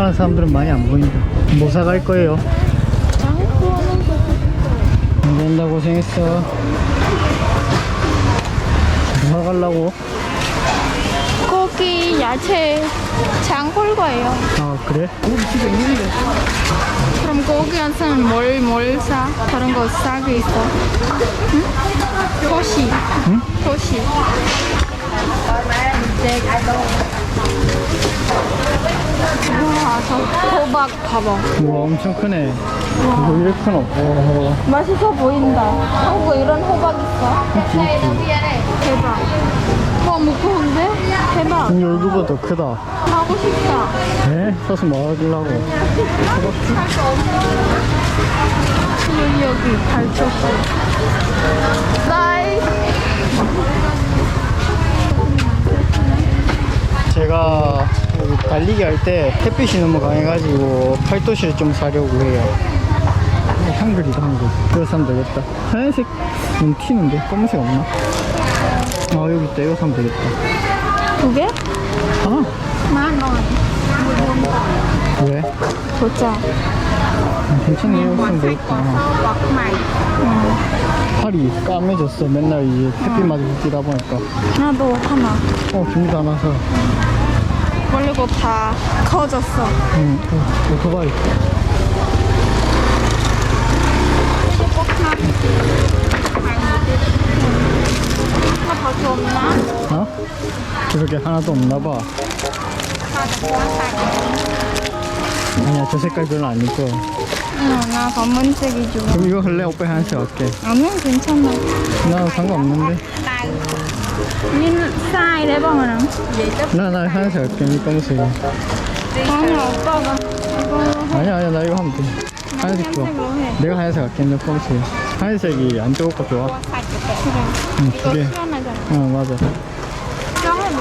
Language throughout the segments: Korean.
파는 사람들은 많이 안 보인다. 뭐 사갈 거예요? 안 된다 고생했어. 뭐 사갈라고? 고기, 야채, 장볼 거예요. 아 그래? 우리 집에 있는데. 그럼 고기 안쓰면 뭘, 뭘 사? 다른 거 싸게 있어. 응? 토시. 응? 토시. 우와, 저 호박 봐봐. 우와 엄청 크네. 이거 이렇게 크노? 오. 맛있어 보인다. 한국에 이런 호박 있어? 대박. 와, 무거운데? 대박. 근데 얼굴보다 더 크다. 하고 싶다. 네? 사서 뭐 하려고? 여기, 여기, 발초코. 나이. 제가 달리기 할 때 햇빛이 너무 강해가지고 팔토시를 좀 사려고 해요. 어, 한글이다 한글. 이거 사면 되겠다. 하얀색 너무 튀는데 검은색 없나? 아 여기 있다. 이거 사면 되겠다. 두 개? 아만 원. 왜? 좋자. 괜찮네. 이거 사면 되겠다. 팔이 까매졌어. 맨날 이제 햇빛 맞으고 뛰다 보니까. 나도 하나. 어 준비도 안 와서. 원래고 다 커졌어. 응. 어, 오토바이. 하나밖에 없나? 어? 그렇게 하나도 없나 봐. 아니야 저 색깔 별로 안 이뻐. 응, 나 검은색이 좋아. 그럼 이거 할래? 오빠 하얀색 할게. 아니야, 괜찮아. 나 상관없는데. 니는 사이 레방은 나, 나 하얀색 할게. 니 검은색. 아니, 오빠가 이거 아니야, 아니야. 나 이거 하면 돼. 하얀색 좋아. 하얀색으로 해. 내가 하얀색 할게. 너 검은색. 하얀색이 안 뜨겁고 좋아. 그래. 응, 이거 두 개. 시원하잖아. 응, 맞아. 짱해봐.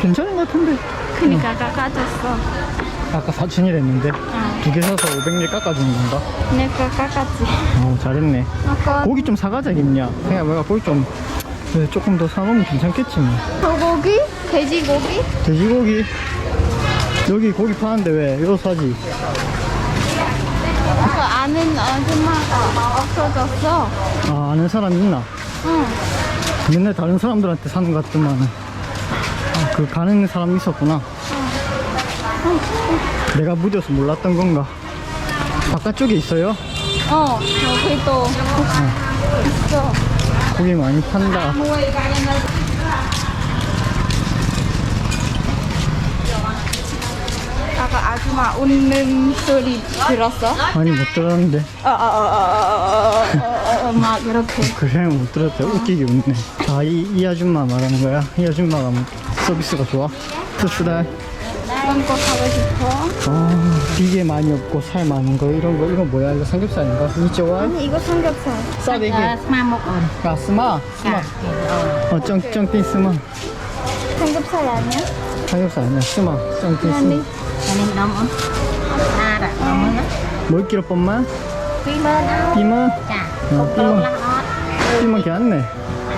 괜찮은 것 같은데. 깎아줬어. 아까 4천이랬는데. 두 개 사서 500개 깎아주는 건가? 내가 깎았지. 어, 잘했네. 아까 고기 좀 사가자, 김냐. 생각해보니까 고기 좀. 그래, 조금 더 사놓으면 괜찮겠지 뭐. 소고기? 돼지고기? 돼지고기 여기 고기 파는데 왜 이거 사지 그 아는 아줌마가 없어졌어. 아 아는 사람 있나 응. 맨날 다른 사람들한테 사는 것 같더만 아, 그 가는 사람 있었구나 내가 무뎌서 몰랐던 건가 바깥쪽에 있어요 어, 여기 또 있어. 고기 많이 판다 아까 아줌마 웃는 소리 들었어? 아니 못 들었는데 아, 아, 아, 아, 아, 아, 아, 막 이렇게. 그래 못 들었다 웃기게 웃네 아이 이 아줌마 말하는 거야 이 아줌마가 뭐 서비스가 좋아 특수다 이런 거 사고 싶어? 아 비계 많이 없고 살 많은 거 이런 거 이거 뭐야? 이거 삼겹살인가? 이쪽 와? 아니, 이거 삼겹살. 싸대기. 스마 một ổn 아 스마? 스마. 어 쩡쩡띵 스마. 삼겹살 아니야? 삼겹살 아니야. 스마. 쩡띵 아니. 스마 Cho nên đông ổn À á 뭘 끼로 뻔만 Quy mơ đâu 삐만 Chà, Ờ, 삐만 괜찮네.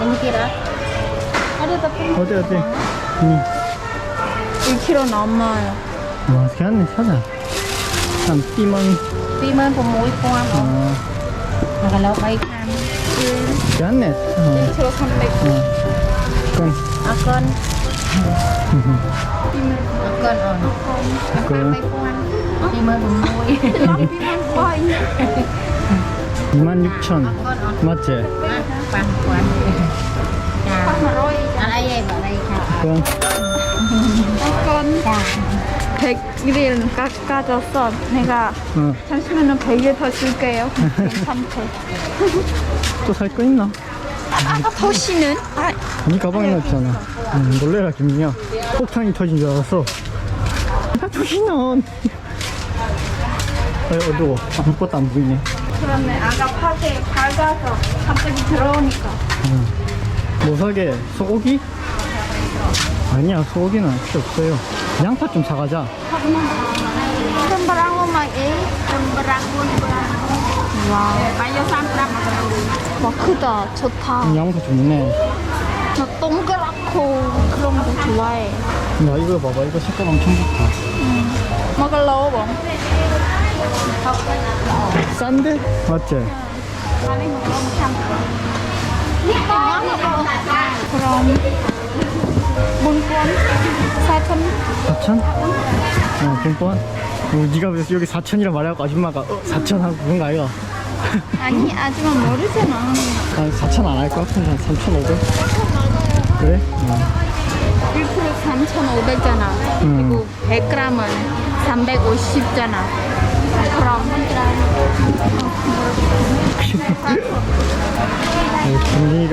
Đến kia đó 어때 응 1kg 넘어요. 와, 괜찮네 사자 한 삐만 Quy mơ của mũi qua mà 어 Mà cái lâu bay tham 괜찮네 어 1kg 300. 그건 Ở con Ở con ổn 그 Bay quan Quy mơ của mũi 와, 이26,000 맞지? À, Quan quan Chà Ở đây vậy, ở đây chà 그 Chà 100일 깎아줬어. 내가 어, 잠시만요 100일 더 줄게요. 괜찮대. 또 살 거 있나? 아까 토시는? 아, 네 가방에 넣었잖아 음, 놀래라 김이야 폭탄이 터진 줄 알았어 야 조심해 어, 어두워 아무것도 안 보이네 그렇네. 아까 파게 밝아서 갑자기 들어오니까. 뭐 사게? 소고기? 아니야 소고기는 필요 없어요 양파 좀 사가자 에 와, 크다. 좋다. 양파 좋네 나 동그랗고 그런 거 좋아해. 나 이거 봐봐 이거 색깔 엄청 좋다 먹을러 뭐? 싼데? 맞지? 그럼 문권 사천 4천? 어 뽕뽕 어, 니가 왜 여기 4천이라 말해갖고 아줌마가 어 4천 하고 그런 거 아이가 아니 아줌마 모르잖아. 한 4천 안 할 것 같은데 한 3,500? 그래? 어. 1kg 3,500잖아. 음. 그리고 100g은 350잖아. 그럼 어, 분위기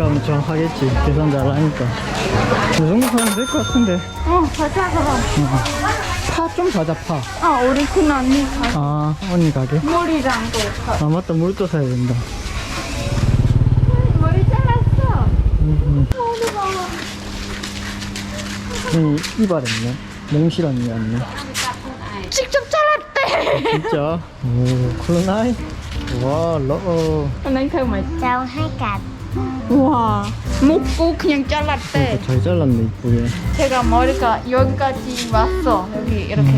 가 엄청 하겠지 계산 잘하니까 이 정도 하면 될 것 같은데 어 가자 그럼. 파 좀 사자 파아 우리 큰 언니 가. 아 언니 가게? 머리랑도 가. 아 맞다 물도 사야 된다 머리 잘랐어. 음, 머리 봐. 음. 이 이발 했네 몽실 언니였네 직접 잘랐대. 진짜 오 콜로나이 와 러어 언니. Rau hai cặp 와 먹고 그냥 잘랐대. 잘 잘랐네 이쁘게. 제가 머리가 여기까지 왔어. 여기 이렇게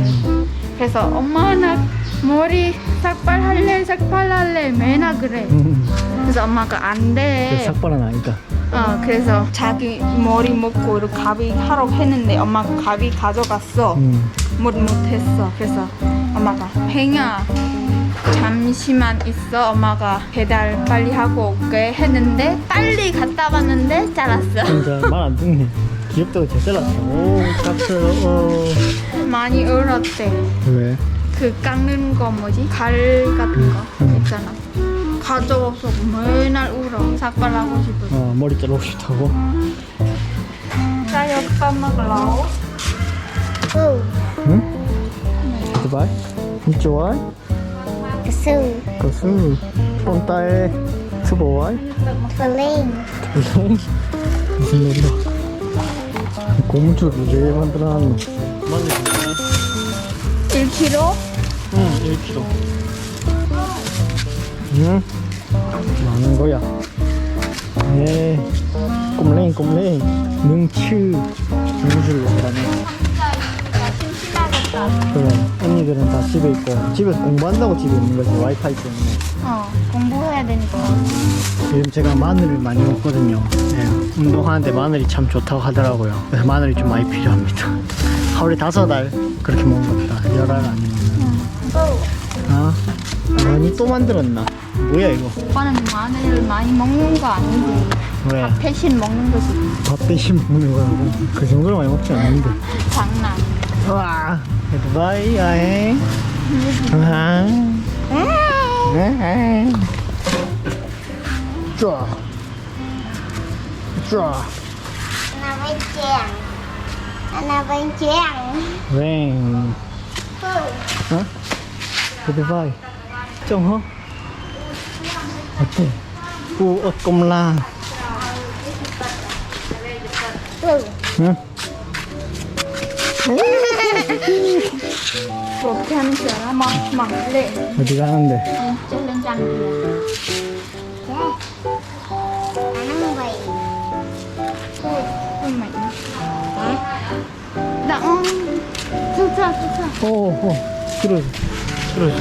그래서 엄마 나 머리 삭발할래 삭발할래 맨날 그래. 음, 그래서 엄마가 그 안돼 삭발은 아니다. 어 그래서 자기 머리 먹고 이렇게 가위 하러 했는데 엄마가 가위 가져갔어. 음. 못 못했어. 그래서 엄마가 팽아 잠시만 있어 엄마가 배달 빨리 하고 올게 했는데 빨리 갔다 왔는데 잘랐어 진짜 말 안 듣네 귀엽다고 잘 잘랐어 오어 많이 울었대 왜? 그 깎는 거 뭐지? 갈 같은 거 음. 있잖아. 가져와서 맨날 울어. 삭발하고 싶어. 어 머리 자르고 싶다고? 나 옆밥 먹으려고. Phù 응? 두바이? 이 좋아 가수 폰타에 트보아이? Phù Liên 무슨 말이야 고무줄을 왜 만들어놨노? 맞네 1kg? 응 1kg 응? 많은 거야 네 꼼랭 꼼랭 능치 고무줄로 가네 심심하겠다. 그래 언니들은 다 집에 있고 집에서 공부한다고 집에 있는 거지 와이파이 때문에. 어, 공부해야 되니까. 요즘 제가 마늘을 많이 먹거든요. 예, 운동하는데 마늘이 참 좋다고 하더라고요. 그래서 마늘이 좀 많이 필요합니다. 하루에 다섯 알 그렇게 먹는 것 같다. 열알 아니면. 아 아니 또 만들었나? 뭐야 이거? 오빠는 마늘 많이 먹는 거 아니지? 왜? 밥 대신 먹는 거지. 밥 대신 먹는 거라고? 그 정도로 많이 먹지 않는데. 장난. 야 행와 쫙. 쫙. Anna với chàng Anna với chàng 랭. Phù 어? 그드바이. 정호? 어때? 우옷 꼼랑. Phù 응? 그렇게 하는 줄 알아? 막, 막, 네. 어디 가는데? 응, 챌린지 Ăn bì 잠깐만. 나, 어. 좋다, 좋다. 오, 오. 들어줘. 들어줘.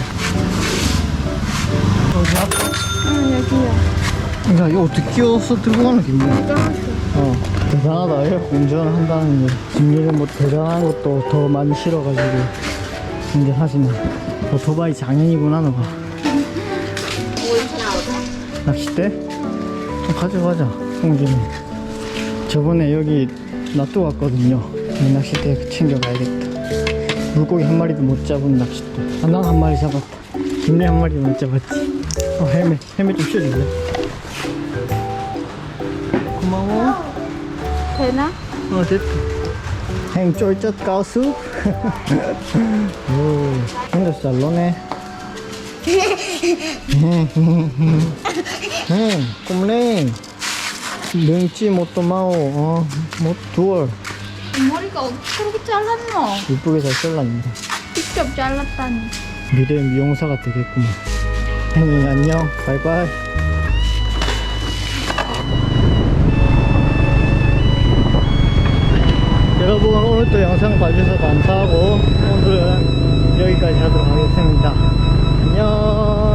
어디 앞 응, 여기야. 야, 이거 어떻게 끼워서 들고 가는 게 있냐? 어, 대단하다. 얘 운전한다는 게. 김일은 뭐 대단한 것도 더 많이 실어가지고 운전하시네. 오토바이 장인이구나, 너가. 낚싯대? 좀 가져가자, 홍진이. 저번에 여기. 이 낚싯대 챙겨가야겠다. 물고기 한 마리도 못 잡은 낚싯대. 아, 난 한 마리 잡았다. 김리 한 마리도 못 잡았지. 어, 헬멧, 헬멧 좀 씌워줄래? 되나? 어 됐다. 행 쫄젓 가수. 오 혼자 잘 노네. 응 꼼랭 능치 못도 마오 어 못 두얼. 머리가 어떻게 그렇게 잘랐노? 이쁘게 잘 잘랐네 직접 잘랐다니. 미래 미용사가 되겠구만. 행이 안녕. 바이바이 여러분 오늘도 영상 봐주셔서 감사하고 오늘은 여기까지 하도록 하겠습니다. 안녕.